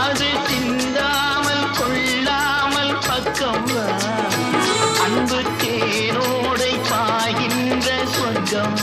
அது சிந்தாமல் கொள்ளாமல் பக்கம் அன்பு தேரோடை பாகின்ற சொர்க்கம்